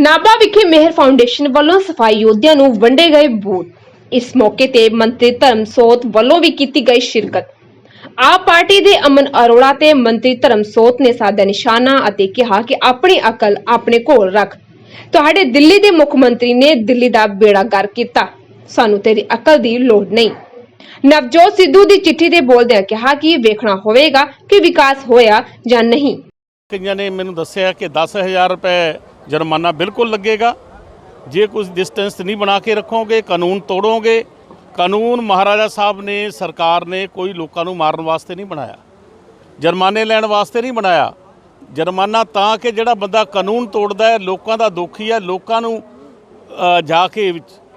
ਨਾਭਾ ਵਿਖੇ ਮਿਹਰ ਫਾਊਂਡੇਸ਼ਨ ਵੱਲੋਂ ਸਫ਼ਾਈ ਯੋਧਿਆਂ ਨੂੰ ਵੰਡੇ ਗਏ ਬੂਟ। ਇਸ ਮੌਕੇ ਤੇ ਮੰਤਰੀ ਧਰਮਸੋਤ ਵੱਲੋਂ ਵੀ ਕੀਤੀ ਗਈ ਸ਼ਿਰਕਤ। ਆਪ ਪਾਰਟੀ ਦੇ ਅਮਨ ਅਰੋੜਾ ਤੇ ਮੰਤਰੀ ਧਰਮਸੋਤ ਨੇ ਸਾਧਾ ਨਿਸ਼ਾਨਾ ਅਤੇ ਕਿਹਾ ਕਿ ਆਪਣੀ ਅਕਲ ਆਪਣੇ ਕੋਲ ਰੱਖ। ਤੁਹਾਡੇ ਦਿੱਲੀ ਦੇ ਮੁੱਖ ਮੰਤਰੀ ਨੇ ਦਿੱਲੀ ਦਾ ਬੇੜਾ ਗਰ ਕੀਤਾ। ਸਾਨੂੰ ਤੇਰੀ ਅਕਲ ਦੀ ਲੋੜ ਨਹੀਂ। ਨਵਜੋਤ ਸਿੱਧੂ ਦੀ ਚਿੱਠੀ ਤੇ ਬੋਲਦਿਆਂ ਕਿਹਾ ਕਿ ਵੇਖਣਾ ਹੋਵੇਗਾ ਕਿ ਵਿਕਾਸ ਹੋਇਆ ਜਾਂ ਨਹੀਂ। ਕਈਆਂ ਨੇ ਮੈਨੂੰ ਦੱਸਿਆ ਕਿ 10000 ਰੁਪਏ ਜੁਰਮਾਨਾ ਬਿਲਕੁਲ ਲੱਗੇਗਾ। ਜੇ ਕੁਝ ਡਿਸਟੈਂਸ ਨਹੀਂ ਬਣਾ ਕੇ ਰੱਖੋਗੇ, ਕਾਨੂੰਨ ਤੋੜੋਗੇ, ਕਾਨੂੰਨ ਮਹਾਰਾਜਾ ਸਾਹਿਬ ਨੇ, ਸਰਕਾਰ ਨੇ ਕੋਈ ਲੋਕਾਂ ਨੂੰ ਮਾਰਨ ਵਾਸਤੇ ਨਹੀਂ ਬਣਾਇਆ। ਜੁਰਮਾਨੇ ਲੈਣ ਵਾਸਤੇ ਨਹੀਂ ਬਣਾਇਆ। ਜੁਰਮਾਨਾ ਤਾਂ ਕਿ ਜਿਹੜਾ ਬੰਦਾ ਕਾਨੂੰਨ ਤੋੜਦਾ ਹੈ, ਲੋਕਾਂ ਦਾ ਦੁਖੀ ਹੈ, ਲੋਕਾਂ ਨੂੰ ਜਾ ਕੇ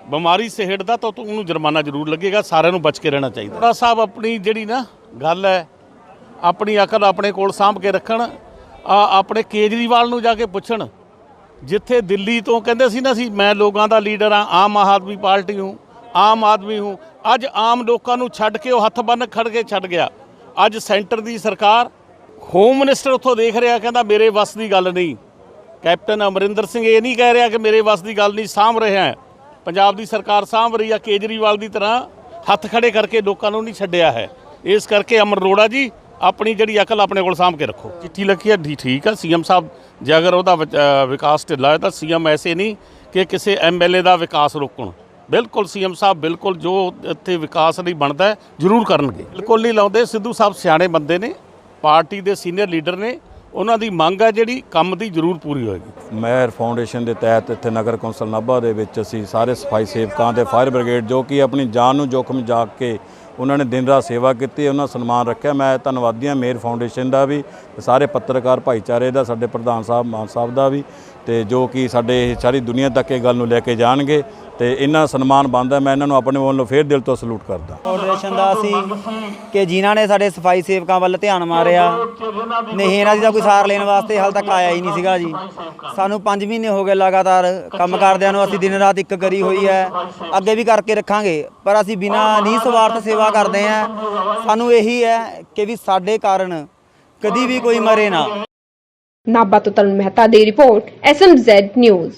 ਬਿਮਾਰੀ ਸਿਹੜਦਾ, ਤਾਂ ਉਹਨੂੰ ਜੁਰਮਾਨਾ ਜ਼ਰੂਰ ਲੱਗੇਗਾ, ਸਾਰਿਆਂ ਨੂੰ ਬਚ ਕੇ ਰਹਿਣਾ ਚਾਹੀਦਾ। ਰਾਜ ਸਾਹਿਬ ਆਪਣੀ ਜਿਹੜੀ ਨਾ ਗੱਲ ਹੈ, ਆਪਣੀ ਅਕਲ ਆਪਣੇ ਕੋਲ ਸਾਂਭ ਕੇ ਰੱਖਣ ਆਪਣੇ ਕੇਜਰੀਵਾਲ ਨੂੰ ਜਾ ਕੇ ਪੁੱਛਣ ਜਿੱਥੇ ਦਿੱਲੀ ਤੋਂ ਕਹਿੰਦੇ ਸੀ ਨਾ ਸੀ ਮੈਂ ਲੋਕਾਂ ਦਾ ਲੀਡਰ ਆ ਆਮ ਆਦਮੀ ਪਾਰਟੀ ਹੂੰ, ਆਮ ਆਦਮੀ ਹੂੰ। ਅੱਜ ਆਮ ਲੋਕਾਂ ਨੂੰ ਛੱਡ ਕੇ ਉਹ ਹੱਥ ਬੰਨ ਖੜ ਕੇ ਛੱਡ ਗਿਆ। ਅੱਜ ਸੈਂਟਰ ਦੀ ਸਰਕਾਰ, ਹੋਮ ਮਿਨਿਸਟਰ ਉੱਥੋਂ ਦੇਖ ਰਿਹਾ, ਕਹਿੰਦਾ ਮੇਰੇ ਵੱਸ ਦੀ ਗੱਲ ਨਹੀਂ। ਕੈਪਟਨ ਅਮਰਿੰਦਰ ਸਿੰਘ ਇਹ ਨਹੀਂ ਕਹਿ ਰਿਹਾ ਕਿ ਮੇਰੇ ਵੱਸ ਦੀ ਗੱਲ ਨਹੀਂ, ਸਾਂਭ ਰਿਹਾ ਹੈ। ਪੰਜਾਬ ਦੀ ਸਰਕਾਰ ਸਾਂਭ ਰਹੀ ਆ ਕੇਜਰੀਵਾਲ ਦੀ ਤਰ੍ਹਾਂ, ਹੱਥ ਖੜੇ ਕਰਕੇ ਲੋਕਾਂ ਨੂੰ ਨਹੀਂ ਛੱਡਿਆ ਹੈ। ਇਸ ਕਰਕੇ ਅਮਰ ਅਰੋੜਾ ਜੀ ਆਪਣੀ ਜਿਹੜੀ ਅਕਲ ਆਪਣੇ ਕੋਲ ਸਾਂਭ ਕੇ ਰੱਖੋ। ਚਿੱਠੀ ਲਿਖੀ ਹੈ ਠੀਕ- ਠੀਕ ਹੈ ਸੀਐਮ ਸਾਹਿਬ ਜੇ ਅਗਰ ਉਹਦਾ ਵਿਚ- ਅ, ਵਿਕਾਸ ਢਿੱਲਾ ਹੈ ਤਾਂ ਸੀਐਮ ਐਸੇ ਨਹੀਂ ਕਿ ਕਿਸੇ ਐਮਐਲਏ ਦਾ ਵਿਕਾਸ ਰੋਕਣ। ਬਿਲਕੁਲ ਸੀਐਮ ਸਾਹਿਬ ਬਿਲਕੁਲ ਜੋ ਇੱਥੇ ਵਿਕਾਸ ਲਈ ਬਣਦਾ ਹੈ ਜ਼ਰੂਰ ਕਰਨਗੇ। ਬਿਲਕੁਲ ਨਹੀਂ ਲਾਉਂਦੇ ਸਿੱਧੂ ਸਾਹਿਬ ਸਿਆਣੇ ਬੰਦੇ ਨੇ ਪਾਰਟੀ ਦੇ ਸੀਨੀਅਰ ਲੀਡਰ ਨੇ ਉਹਨਾਂ ਦੀ ਮੰਗ ਹੈ ਜਿਹੜੀ ਕੰਮ ਦੀ ਜ਼ਰੂਰ ਪੂਰੀ ਹੋਏਗੀ। ਮਹਿਰ ਫਾਊਂਡੇਸ਼ਨ ਦੇ ਤਹਿਤ ਇੱਥੇ ਨਗਰ ਕੌਂਸਲ ਨਾਭਾ ਦੇ ਵਿੱਚ ਅਸੀਂ ਸਾਰੇ ਸਫ਼ਾਈ ਸੇਵਕਾਂ ਤੇ ਫਾਇਰ ਬ੍ਰਿਗੇਡ ਜੋ ਕਿ ਆਪਣੀ ਜਾਨ ਨੂੰ ਜੋਖਮ ਜਾ ਕੇ ਉਹਨਾਂ ਨੇ ਦਿਨ ਰਾਤ ਸੇਵਾ ਕੀਤੀ, ਉਹਨਾਂ ਸਨਮਾਨ ਰੱਖਿਆ। ਮੈਂ ਧੰਨਵਾਦੀ ਹਾਂ ਮੇਰ ਫਾਊਂਡੇਸ਼ਨ ਦਾ ਵੀ ਸਾਰੇ ਪੱਤਰਕਾਰ ਭਾਈਚਾਰੇ ਦਾ, ਸਾਡੇ ਪ੍ਰਧਾਨ ਸਾਹਿਬ, ਮਾਨ ਸਾਹਿਬ ਦਾ ਵੀ ਤੇ ਜੋ ਕਿ ਸਾਡੇ ਸਾਰੀ ਦੁਨੀਆ ਤੱਕ ਇਹ ਗੱਲ ਨੂੰ ਲੈ ਕੇ ਜਾਣਗੇ ਤੇ ਇਹਨਾਂ ਸਨਮਾਨ ਬਣਦਾ, ਮੈਂ ਇਹਨਾਂ ਨੂੰ ਆਪਣੇ ਵੱਲੋਂ ਫੇਰ ਦਿਲ ਤੋਂ ਸਲੂਟ ਕਰਦਾ। ਫਾਊਂਡੇਸ਼ਨ ਦਾ ਸੀ ਕਿ ਜਿਨ੍ਹਾਂ ਨੇ ਸਾਡੇ ਸਫ਼ਾਈ ਸੇਵਕਾਂ ਵੱਲ ਧਿਆਨ ਮਾਰਿਆ, ਨਹੀਂ ਇਹਨਾਂ ਦੀ ਤਾਂ ਕੋਈ ਸਾਰ ਲੈਣ ਵਾਸਤੇ ਹਾਲ ਤੱਕ ਆਇਆ ਹੀ ਨਹੀਂ ਸੀਗਾ ਜੀ। ਸਾਨੂੰ 5 ਮਹੀਨੇ ਹੋ ਗਏ ਲਗਾਤਾਰ ਕੰਮ ਕਰਦਿਆਂ ਨੂੰ, ਅਸੀਂ ਦਿਨ ਰਾਤ ਇੱਕ ਕਰੀ ਹੋਈ ਹੈ। ਅੱਗੇ ਵੀ ਕਰਕੇ ਰੱਖਾਂਗੇ, ਪਰ ਅਸੀਂ ਬਿਨਾਂ ਨਹੀਂ ਸਵਾਰਥ ਸੇਵਾ ਕਰਦੇ ਹਾਂ ਸਾਨੂੰ ਇਹੀ ਹੈ ਕਿ ਵੀ ਸਾਡੇ ਕਾਰਨ ਕਦੀ ਵੀ ਕੋਈ ਮਰੇ ਨਾ। ਨਾਭਾ ਤੋਂ ਤਰਨ ਮਹਿਤਾ ਦੀ ਰਿਪੋਰਟ ਐਸਐਮਜ਼ੈਡ ਨਿਊਜ਼